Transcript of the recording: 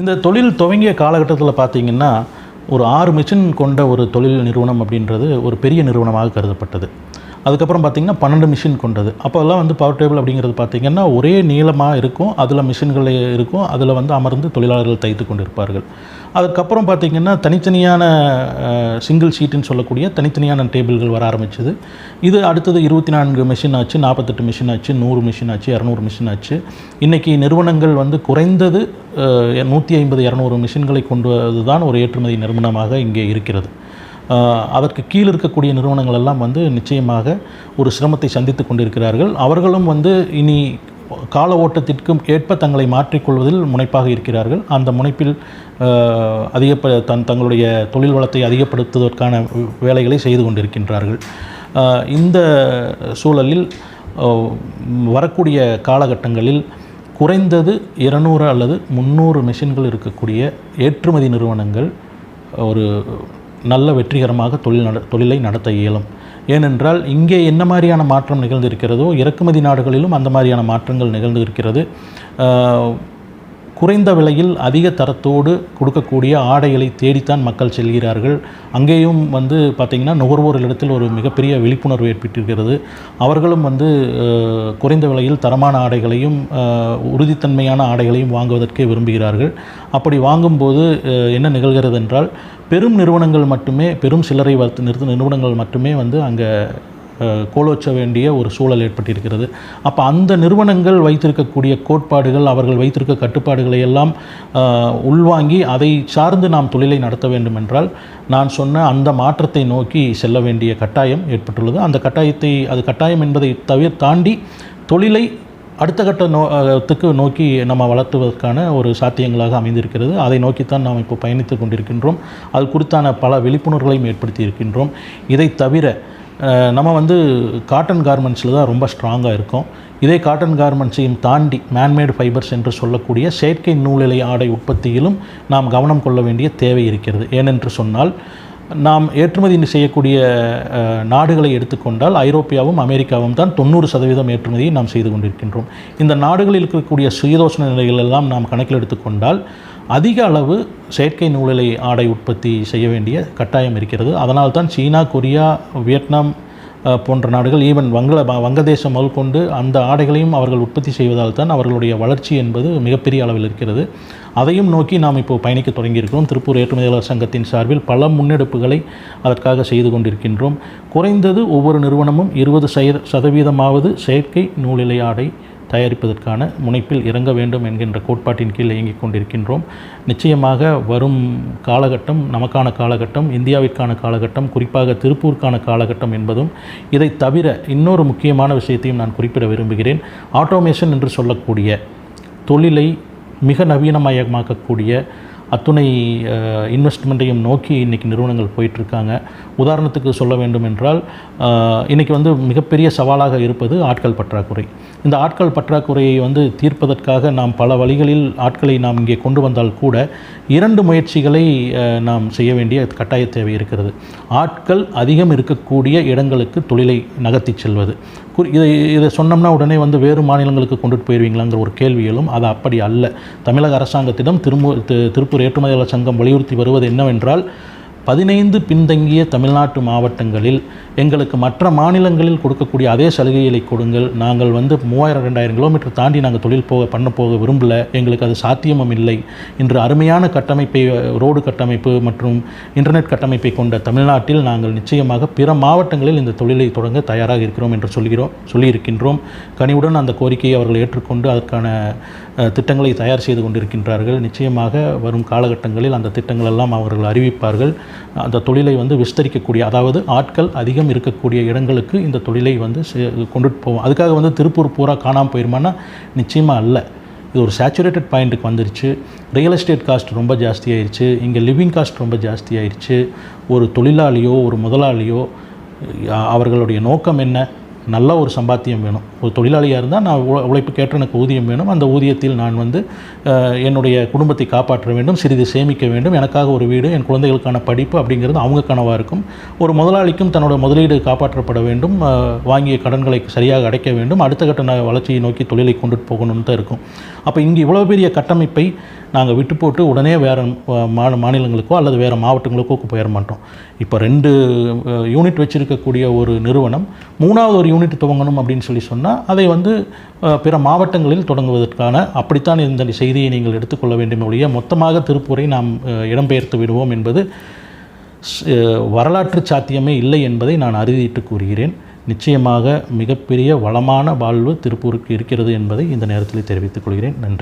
இந்த தொழில் துவங்கிய காலகட்டத்தில் பார்த்தீங்கன்னா ஒரு ஆறு மிஷின் கொண்ட ஒரு தொழில் நிறுவனம் அப்படின்றது ஒரு பெரிய நிறுவனமாக கருதப்பட்டது. அதுக்கப்புறம் பார்த்தீங்கன்னா பன்னெண்டு மிஷின் கொண்டது. அப்போல்லாம் வந்து பவர் டேபிள் அப்படிங்கிறது பார்த்திங்கன்னா ஒரே நீளமாக இருக்கும். அதில் மிஷின்கள் இருக்கும். அதில் வந்து அமர்ந்து தொழிலாளர்கள் தைத்து கொண்டிருப்பார்கள். அதுக்கப்புறம் பார்த்தீங்கன்னா தனித்தனியான சிங்கிள் ஷீட்டுன்னு சொல்லக்கூடிய தனித்தனியான டேபிள்கள் வர ஆரம்பிச்சது. இது அடுத்தது இருபத்தி நான்கு மிஷின் ஆச்சு நாற்பத்தெட்டு மிஷின் ஆச்சு நூறு மிஷின் ஆச்சு இரநூறு மிஷின் ஆச்சு. இன்றைக்கி நிறுவனங்கள் வந்து குறைந்தது நூற்றி ஐம்பது இரநூறு மிஷின்களை கொண்டு தான் ஒரு ஏற்றுமதி நிறுவனமாக இங்கே இருக்கிறது. அதற்கு கீழ் இருக்கக்கூடிய நிறுவனங்கள் எல்லாம் வந்து நிச்சயமாக ஒரு சிரமத்தை சந்தித்து கொண்டிருக்கிறார்கள். அவர்களும் வந்து இனி கால ஓட்டத்திற்கும் ஏற்ப தங்களை மாற்றிக்கொள்வதில் முனைப்பாக இருக்கிறார்கள். அந்த முனைப்பில் அதிகப்ப தன் தங்களுடைய தொழில் வளத்தை அதிகப்படுத்துவதற்கான வேலைகளை செய்து கொண்டிருக்கின்றார்கள். இந்த சூழலில் வரக்கூடிய காலகட்டங்களில் குறைந்தது இருநூறு அல்லது முந்நூறு மிஷின்கள் இருக்கக்கூடிய ஏற்றுமதி நிறுவனங்கள் ஒரு நல்ல வெற்றிகரமாக தொழில் நட தொழிலை நடத்த இயலும். ஏனென்றால் இங்கே என்ன மாதிரியான மாற்றம் நிகழ்ந்திருக்கிறதோ இறக்குமதி நாடுகளிலும் அந்த மாதிரியான மாற்றங்கள் நிகழ்ந்து இருக்கிறது குறைந்த விலையில் அதிக தரத்தோடு கொடுக்கக்கூடிய ஆடைகளை தேடித்தான் மக்கள் செல்கிறார்கள். அங்கேயும் வந்து பார்த்திங்கன்னா நுகர்வோர் இடத்தில் ஒரு மிகப்பெரிய விழிப்புணர்வு ஏற்பட்டிருக்கிறது. அவர்களும் வந்து குறைந்த விலையில் தரமான ஆடைகளையும் உறுதித்தன்மையான ஆடைகளையும் வாங்குவதற்கே விரும்புகிறார்கள். அப்படி வாங்கும்போது என்ன நிகழ்கிறது என்றால் பெரும் நிறுவனங்கள் மட்டுமே பெரும் சில்லறை வர்த்து நிறுத்த நிறுவனங்கள் மட்டுமே வந்து அங்கே கோலோச்ச வேண்டிய ஒரு சூழல் ஏற்பட்டிருக்கிறது. அப்போ அந்த நிறுவனங்கள் வைத்திருக்கக்கூடிய கோட்பாடுகள் அவர்கள் வைத்திருக்க கட்டுப்பாடுகளை எல்லாம் உள்வாங்கி அதை சார்ந்து நாம் தொழிலை நடத்த வேண்டும் என்றால் நான் சொன்ன அந்த மாற்றத்தை நோக்கி செல்ல வேண்டிய கட்டாயம் ஏற்பட்டுள்ளது. அந்த கட்டாயத்தை அது கட்டாயம் என்பதை தவிர தாண்டி தொழிலை அடுத்த கட்ட நோத்துக்கு நோக்கி நம்ம வளர்த்துவதற்கான ஒரு சாத்தியங்களாக அமைந்திருக்கிறது. அதை நோக்கித்தான் நாம் இப்போ பயணித்து கொண்டிருக்கின்றோம். அது குறித்தான பல விழிப்புணர்வுகளையும் ஏற்படுத்தி இருக்கின்றோம் இதை தவிர நம்ம வந்து காட்டன் கார்மெண்ட்ஸில் தான் ரொம்ப ஸ்ட்ராங்காக இருக்கோம். இதே காட்டன் கார்மெண்ட்ஸையும் தாண்டி மேன்மேடு ஃபைபர்ஸ் என்று சொல்லக்கூடிய செயற்கை நூலிலை ஆடை உற்பத்தியிலும் நாம் கவனம் கொள்ள வேண்டிய தேவை இருக்கிறது. ஏனென்று சொன்னால் நாம் ஏற்றுமதி செய்யக்கூடிய நாடுகளை எடுத்துக்கொண்டால் ஐரோப்பியாவும் அமெரிக்காவும் தான் தொண்ணூறு சதவீதம் ஏற்றுமதியை நாம் செய்து கொண்டிருக்கின்றோம். இந்த நாடுகளில் இருக்கக்கூடிய சுயதோஷண நிலைகள் எல்லாம் நாம் கணக்கில் எடுத்துக்கொண்டால் அதிக அளவு செயற்கை நூலிலை ஆடை உற்பத்தி செய்ய வேண்டிய கட்டாயம் இருக்கிறது. அதனால் தான் சீனா கொரியா வியட்நாம் போன்ற நாடுகள் ஈவன் வங்கள வங்கதேசம் முதல் கொண்டு அந்த ஆடைகளையும் அவர்கள் உற்பத்தி செய்வதால் தான் அவர்களுடைய வளர்ச்சி என்பது மிகப்பெரிய அளவில் இருக்கிறது. அதையும் நோக்கி நாம் இப்போ பயணிக்க தொடங்கியிருக்கிறோம். திருப்பூர் ஏற்றுமதியாளர் சங்கத்தின் சார்பில் பல முன்னெடுப்புகளை அதற்காக செய்து கொண்டிருக்கின்றோம். குறைந்தது ஒவ்வொரு நிறுவனமும் இருபது சதவீதமாவது செயற்கை நூலிலை ஆடை தயாரிப்பதற்கான முனைப்பில் இறங்க வேண்டும் என்கின்ற கோட்பாட்டின் கீழ் இயங்கிக் கொண்டிருக்கின்றோம். நிச்சயமாக வரும் காலகட்டம் நமக்கான காலகட்டம் இந்தியாவிற்கான காலகட்டம் குறிப்பாக திருப்பூருக்கான காலகட்டம் என்பதும் இதை தவிர இன்னொரு முக்கியமான விஷயத்தையும் நான் குறிப்பிட விரும்புகிறேன். ஆட்டோமேஷன் என்று சொல்லக்கூடிய தொழிலை மிக நவீனமயமாக்கக்கூடிய அத்துணை இன்வெஸ்ட்மெண்ட்டையும் நோக்கி இன்றைக்கி நிறுவனங்கள் போயிட்டுருக்காங்க. உதாரணத்துக்கு சொல்ல வேண்டும் என்றால் இன்றைக்கி வந்து மிகப்பெரிய சவாலாக இருப்பது ஆட்கள் பற்றாக்குறை. இந்த ஆட்கள் பற்றாக்குறையை வந்து தீர்ப்பதற்காக நாம் பல வழிகளில் ஆட்களை நாம் இங்கே கொண்டு வந்தால் கூட இரண்டு முயற்சிகளை நாம் செய்ய வேண்டிய கட்டாய தேவை இருக்கிறது. ஆட்கள் அதிகம் இருக்கக்கூடிய இடங்களுக்கு தொழிலை நகர்த்தி செல்வது. குறி இதை இதை சொன்னோம்னா உடனே வந்து வேறு மாநிலங்களுக்கு கொண்டுட்டு போயிடுவீங்களாங்கிற ஒரு கேள்வி எழும். அது அப்படி அல்ல. தமிழக அரசாங்கத்திடம் திரும்ப திருப்பூர் ஏற்றுமதியாளர் சங்கம் வலியுறுத்தி வருவது என்னவென்றால் பதினைந்து பின்தங்கிய தமிழ்நாட்டு மாவட்டங்களில் எங்களுக்கு மற்ற மாநிலங்களில் கொடுக்கக்கூடிய அதே சலுகைகளை கொடுங்கள். நாங்கள் வந்து மூவாயிரம் ரெண்டாயிரம் கிலோமீட்டர் தாண்டி நாங்கள் தொழில் போக பண்ண போக விரும்பல. எங்களுக்கு அது சாத்தியமும் இல்லை. இன்று அருமையான கட்டமைப்பை ரோடு கட்டமைப்பு மற்றும் இன்டர்நெட் கட்டமைப்பை கொண்ட தமிழ்நாட்டில் நாங்கள் நிச்சயமாக பிற மாவட்டங்களில் இந்த தொழிலை தொடங்க தயாராக இருக்கிறோம் என்று சொல்கிறோம் சொல்லியிருக்கின்றோம். கனிவுடன் அந்த கோரிக்கையை அவர்கள் ஏற்றுக்கொண்டு அதற்கான திட்டங்களை தயார் செய்து கொண்டிருக்கின்றார்கள். நிச்சயமாக வரும் காலகட்டங்களில் அந்த திட்டங்களெல்லாம் அவர்கள் அறிவிப்பார்கள். அந்த தொழிலை வந்து விஸ்தரிக்கக்கூடிய அதாவது ஆட்கள் அதிகம் இருக்கக்கூடிய இடங்களுக்கு இந்த தொழிலை வந்து கொண்டுட்டு போவோம். அதுக்காக வந்து திருப்பூர் பூரா காணாமல் போயிருமான்னா நிச்சயமாக அல்ல. இது ஒரு சேச்சுரேட்டட் பாயிண்ட்டுக்கு வந்துருச்சு. ரியல் எஸ்டேட் காஸ்ட் ரொம்ப ஜாஸ்தியாயிருச்சு. இங்கே லிவிங் காஸ்ட் ரொம்ப ஜாஸ்தியாயிருச்சு. ஒரு தொழிலாளியோ ஒரு முதலாளியோ அவர்களுடைய நோக்கம் என்ன? நல்ல ஒரு சம்பாத்தியம் வேணும். ஒரு தொழிலாளியாக இருந்தால் நான் உழ- உழைப்புக்கேற்ற எனக்கு ஊதியம் வேணும். அந்த ஊதியத்தில் நான் வந்து என்னுடைய குடும்பத்தை காப்பாற்ற வேண்டும் சிறிது சேமிக்க வேண்டும். எனக்காக ஒரு வீடு என் குழந்தைகளுக்கான படிப்பு அப்படிங்கிறது அவங்க கனவாக இருக்கும். ஒரு முதலாளிக்கும் தன்னோட முதலீடு காப்பாற்றப்பட வேண்டும். வாங்கிய கடன்களை சரியாக அடைக்க வேண்டும். அடுத்த கட்ட வளர்ச்சியை நோக்கி தொழிலை கொண்டுட்டு போகணும்னு தான் இருக்கும். அப்போ இங்கே இவ்வளோ பெரிய கட்டமைப்பை நாங்கள் விட்டு போட்டு உடனே வேறு மா மாநிலங்களுக்கோ அல்லது வேறு மாவட்டங்களுக்கோ போயிட மாட்டோம் இப்போ ரெண்டு யூனிட் வச்சுருக்கக்கூடிய ஒரு நிறுவனம் மூணாவது ஒரு யூனிட் துவங்கணும் அப்படின்னு சொல்லி சொன்னால் அதை வந்து பிற மாவட்டங்களில் தொடங்குவதற்கான அப்படித்தான் இந்த செய்தியை நீங்கள் எடுத்துக்கொள்ள வேண்டும் ஒழிய மொத்தமாக திருப்பூரை நாம் இடம்பெயர்த்து விடுவோம் என்பது வரலாற்று சாத்தியமே இல்லை என்பதை நான் அறுதியிட்டு கூறுகிறேன். நிச்சயமாக மிகப்பெரிய வளமான வாழ்வு திருப்பூருக்கு இருக்கிறது என்பதை இந்த நேரத்தில் தெரிவித்துக் கொள்கிறேன். நன்றி.